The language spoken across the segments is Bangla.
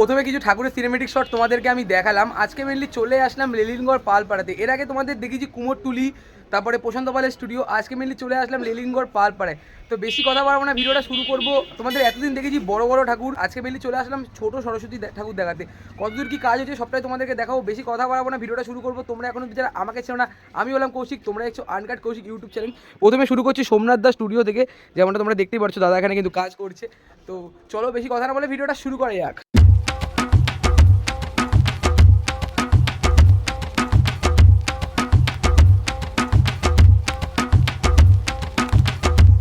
প্রথমে কিছু ঠাকুরের সিনেমেটিক শট তোমাদেরকে আমি দেখালাম। আজকে মেনলি চলে আসলাম লেলিনগড় পালপাড়াতে। এর আগে তোমাদের দেখেছি কুমোরটুলি তারপরে প্রশান্ত পালের স্টুডিও আজকে মেনলি চলে আসলাম লেলিনগড় পালপাড়ায়। তো বেশি কথা বাড়বো না, ভিডিওটা শুরু করব। তোমাদের এতদিন দেখেছি বড় বড় ঠাকুর। আজকে মেনলি চলে আসলাম ছোট সরস্বতী ঠাকুর দেখাতে। কতদূর কি কাজ হচ্ছে সবটাই তোমাদেরকে দেখাবো। বেশি কথা বাড়াবো না, ভিডিওটা শুরু করব। তোমরা এখনও যারা আমাকে ছিল না, আমি হলাম কৌশিক। তোমরা একটু আনকাট কৌশিক ইউটিউব চ্যানেল প্রথমে শুরু করছি সোমনাথ দা স্টুডিও থেকে। যেমনটা তোমরা দেখতেই পাচ্ছ, দাদা এখানে কিন্তু কাজ করছে। তো চলো বেশি কথা না বলে ভিডিওটা শুরু করা যাক।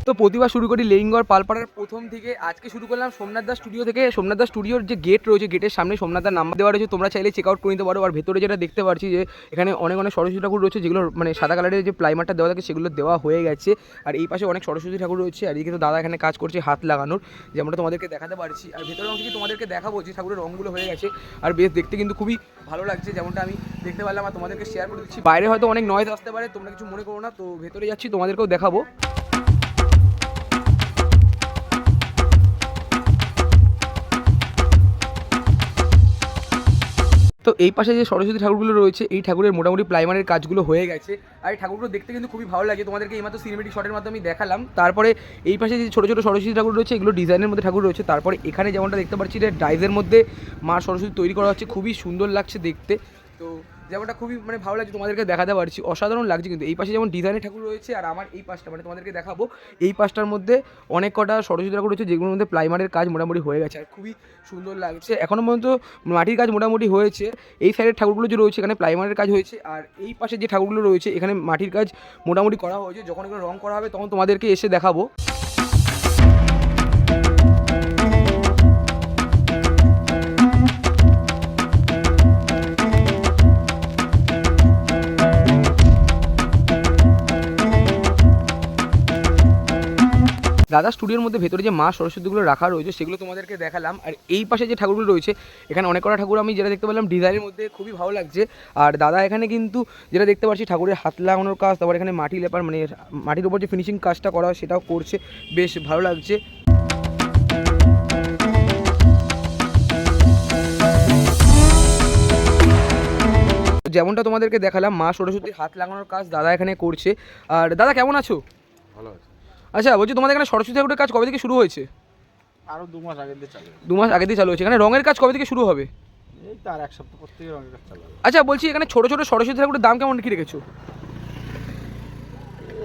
তো প্রতিবার শুরু করি লেইনগড় পালপাড়ার প্রথম থেকে। আজকে শুরু করলাম সোমনাথ দাস স্টুডিও থেকে। সোমনাথ দাস স্টুডিওর যে গেট রয়েছে গেটের সামনে সোমনাথ দার নাম্বার দেওয়া রয়েছে। তোমরা চাইলে চেক আউট করে নিতে পারো। আর ভেতরে যেটা দেখতে পাচ্ছি যে, এখানে অনেক অনেক সরস্বতী ঠাকুর রয়েছে, যেগুলো মানে সাদা কালারের যে প্লাইমারটা দেওয়া থাকে, সেগুলো দেওয়া হয়ে গেছে। আর এই পাশে অনেক সরস্বতী ঠাকুর রয়েছে। আর এদিকে তো দাদা এখানে কাজ করছে হাত লাগানোর। যেমনটা তোমাদেরকে দেখাতে পারছি। আর ভেতরের অংশ কি তোমাদেরকে দেখাবো যে ঠাকুরের রঙগুলো হয়ে গেছে। আর বেশ দেখতে কিন্তু খুবই ভালো লাগছে। যেমনটা আমি দেখতে পারলাম আর তোমাদেরকে শেয়ার করে দিচ্ছি। বাইরে হয়তো অনেক নয়েজ আসতে পারে, তোমরা কিছু মনে করো না। তো ভেতরে যাচ্ছি, তোমাদেরকেও দেখাবো। তো এই পাশে যে সরস্বতী ঠাকুরগুলো রয়েছে, এই ঠাকুরের মোটামুটি প্লাইমারের কাজগুলো হয়ে গেছে। আর এই ঠাকুরগুলো দেখতে কিন্তু খুবই ভালো লাগে। তোমাদেরকে এই মাত্র সিনেমেটিক শটের মাধ্যমে আমি দেখালাম। তারপরে এই পাশে যে ছোটো ছোটো সরস্বতী ঠাকুর রয়েছে, এগুলো ডিজাইনের মধ্যে ঠাকুর রয়েছে। তারপরে এখানে যেমনটা দেখতে পাচ্ছি যে ডাইজের মধ্যে মা সরস্বতী তৈরি করা হচ্ছে। খুবই সুন্দর লাগছে দেখতে। তো যেমনটা খুবই মানে ভালো লাগছে তোমাদেরকে দেখাতে পারছি। অসাধারণ লাগছে কিন্তু। এই পাশে যেমন ডিজাইনের ঠাকুর রয়েছে আর আমার এই পাশটা মানে তোমাদেরকে দেখাবো। এই পাশটার মধ্যে অনেক কটা সরস্বতী ঠাকুর রয়েছে, যেগুলোর মধ্যে প্লাইমারের কাজ মোটামুটি হয়ে গেছে আর খুবই সুন্দর লাগছে। এখনও পর্যন্ত মাটির কাজ মোটামুটি হয়েছে। এই সাইডের ঠাকুরগুলো যে রয়েছে, এখানে প্লাইমারের কাজ হয়েছে। আর এই পাশে যে ঠাকুরগুলো রয়েছে, এখানে মাটির কাজ মোটামুটি করা হয়েছে। যখন এগুলো রং করা হবে, তখন তোমাদেরকে এসে দেখাবো। দাদা স্টুডিওর মধ্যে ভেতরে যে মা সরস্বতীগুলো রাখা রয়েছে, সেগুলো তোমাদেরকে দেখালাম। আর এই পাশে যে ঠাকুরগুলো রয়েছে, এখানে অনেক কটা ঠাকুর আমি যেটা দেখতে পেলাম, ডিজাইনের মধ্যে খুবই ভালো লাগছে। আর দাদা এখানে কিন্তু যেটা দেখতে পাচ্ছি, ঠাকুরের হাত লাগানোর কাজ, তারপর এখানে মাটি লেপার মানে মাটির উপর যে ফিনিশিং কাজটা করা সেটাও করছে। বেশ ভালো লাগছে। যেমনটা তোমাদেরকে দেখালাম, মা সরস্বতীর হাত লাগানোর কাজ দাদা এখানে করছে। আর দাদা, কেমন আছো? ভালো আছে। আচ্ছা বলছি তোমাদের এখানে সরস্বতী ঠাকুরের কাজ কবে থেকে শুরু হয়েছে? আরও দু মাস আগে দিয়ে চালু দু মাস আগে দিয়ে চালু হয়েছে। এখানে রঙের কাজ কবে থেকে শুরু হবে? এই তার এক সপ্তাহ পর থেকে রঙের কাজ চালু আচ্ছা বলছি এখানে ছোট ছোট সরস্বতী ঠাকুরের দাম কেমন কি রেখেছো?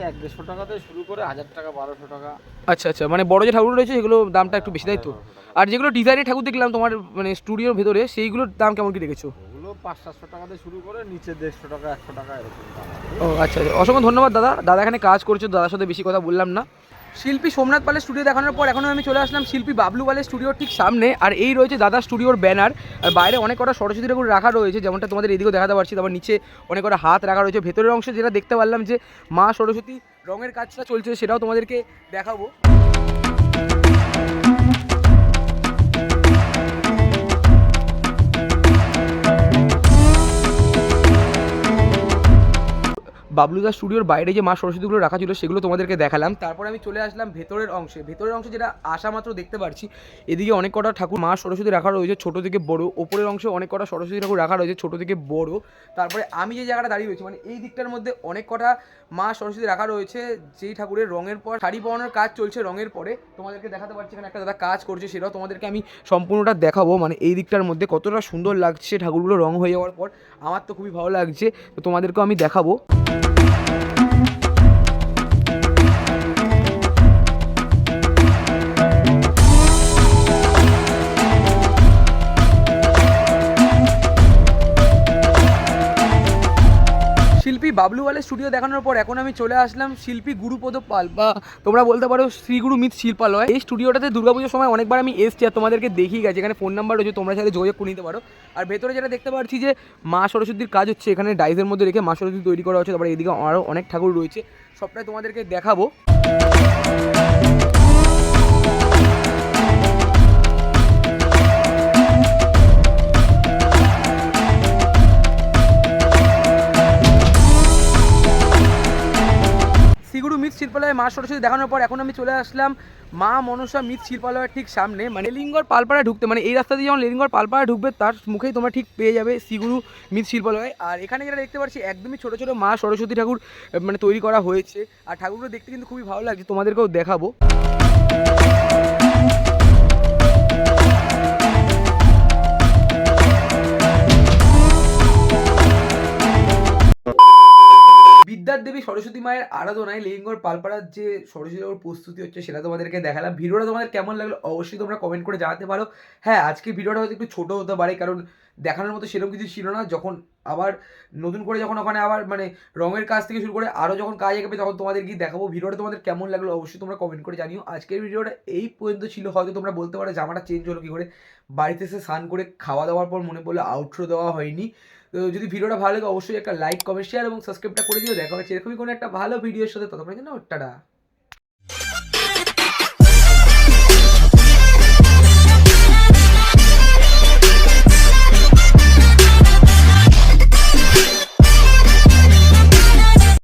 এক দেড়শো টাকা থেকে শুরু করে হাজার টাকা বারোশো টাকা। আচ্ছা আচ্ছা মানে বড় যে ঠাকুর রয়েছে সেগুলো দামটা একটু বেশি তাই তো? আর যেগুলো ডিজাইনের ঠাকুর দেখলাম তোমার মানে স্টুডিওর ভেতরে সেইগুলোর দাম কেমন কি রেখেছো? পাঁচ সাতশো টাকা থেকে শুরু করে নিচে দেড়শো টাকা, একশো টাকা এরকম ও আচ্ছা আচ্ছা। অসংখ্য ধন্যবাদ, দাদা। দাদা, এখানে কাজ করছ, দাদার সাথে বেশি কথা বললাম না। শিল্পী সোমনাথ পালের স্টুডিও দেখানোর পর এখন আমি চলে আসলাম শিল্পী বাবলু পালের স্টুডিওর ঠিক সামনে। আর এই রয়েছে দাদা স্টুডিওর ব্যানার আর বাইরে অনেক কটা সরস্বতী ঠাকুর রাখা রয়েছে, যেমনটা তোমাদের এদিকেও দেখাতে পারছি। তারপর নিচে অনেক কটা হাত রাখা রয়েছে। ভেতরের অংশে যেটা দেখতে পারলাম যে মা সরস্বতী রঙের কাজটা চলছে, সেটাও তোমাদেরকে দেখাবো। বাবলুদা স্টুডিওর বাইরে যে মা সরস্বতীগুলো রাখা ছিল সেগুলো তোমাদেরকে দেখালাম। তারপর আমি চলে আসলাম ভেতরের অংশে। ভেতরের অংশে যেটা আসা মাত্র দেখতে পাচ্ছি এদিকে অনেক কটা ঠাকুর মা সরস্বতী রাখা রয়েছে, ছোটো থেকে বড়। ওপরের অংশে অনেক কটা সরস্বতী ঠাকুর রাখা রয়েছে, ছোটো থেকে বড়। তারপরে আমি যে জায়গাটা দাঁড়িয়ে রয়েছি মানে এই দিকটার মধ্যে অনেক কটা মা সরস্বতী রাখা রয়েছে, যেই ঠাকুরের রঙের পর শাড়ি পরানোর কাজ চলছে রঙের পরে। তোমাদেরকে দেখাতে পারছি এখানে একটা দাদা কাজ করছে, সেটাও তোমাদেরকে আমি সম্পূর্ণটা দেখাবো। মানে এই দিকটার মধ্যে কতটা সুন্দর লাগছে ঠাকুরগুলো রং হয়ে যাওয়ার পর, আমার তো খুবই ভালো লাগছে। তো তোমাদেরকেও আমি দেখাবো। বাবলুওয়ালের স্টুডিও দেখানোর পর এখন আমি চলে আসলাম শিল্পী গুরুপদ পাল বা তোমরা বলতে পারো শ্রীগুরু মিত শিল্পালয় এই স্টুডিওটাতে দুর্গাপুজোর সময় অনেকবার আমি এসছি আর তোমাদেরকে দেখিয়ে গেছি। এখানে ফোন নাম্বার রয়েছে, তোমরা সাথে যোগাযোগ করে নিতে পারো। আর ভেতরে যেটা দেখতে পাচ্ছি যে মা সরস্বতীর কাজ হচ্ছে, এখানে ডাইসের মধ্যে রেখে মা সরস্বতী তৈরি করা হচ্ছে। তারপরে এদিকে আরও অনেক ঠাকুর রয়েছে। সবটাই তোমাদেরকে দেখাবো। মা সরস্বতী দেখানোর পর এখন আমি চলে আসলাম মা মনসা মিত শিল্পালয়ের ঠিক সামনে। মানে লিঙ্গর পালপাড়া ঢুকতে মানে এই রাস্তা দিয়ে যখন লেলিঙ্গর পালপাড়া ঢুকবে, তার মুখেই তোমরা ঠিক পেয়ে যাবে শ্রীগুরু মিত শিল্পালয়। আর এখানে যেটা দেখতে পাচ্ছি, একদমই ছোটো ছোটো মা সরস্বতী ঠাকুর মানে তৈরি করা হয়েছে। আর ঠাকুরগুলো দেখতে কিন্তু খুবই ভালো লাগছে, তোমাদেরকেও দেখাবো। সরস্বতী মায়ের আরাধনায় লেঙ্গর পালপাড়ার যে সরস্বতী ওর প্রস্তুতি হচ্ছে, সেটা তোমাদেরকে দেখালাম। ভিডিওটা তোমাদের কেমন লাগল অবশ্যই তোমরা কমেন্ট করে জানাতে পারো। হ্যাঁ আজকে ভিডিওটা হয়তো একটু ছোটো হতে পারে, কারণ দেখানোর মতো সেরকম কিছু ছিল না। যখন আবার নতুন করে যখন ওখানে আবার মানে রঙের কাজ থেকে শুরু করে আরও যখন কাজ এগোবে তখন তোমাদের গিয়ে দেখাবো। ভিডিওটা তোমাদের কেমন লাগল অবশ্যই তোমরা কমেন্ট করে জানিও। আজকের ভিডিওটা এই পর্যন্ত ছিল। হয়তো তোমরা বলতে পারো জামাটা চেঞ্জ হলো কী করে। বাড়িতে এসে স্নান করে খাওয়া দাওয়ার পর মনে পড়ল আউটরো দেওয়া হয়নি। তো যদি ভিডিওটা ভালো লাগে অবশ্যই একটা লাইক কমেন্ট শেয়ার এবং সাবস্ক্রাইবটা করে দিও। দেখা হচ্ছে এরকমই কোনো একটা ভালো ভিডিওর সাথে। ততক্ষণ জন্য টাটা।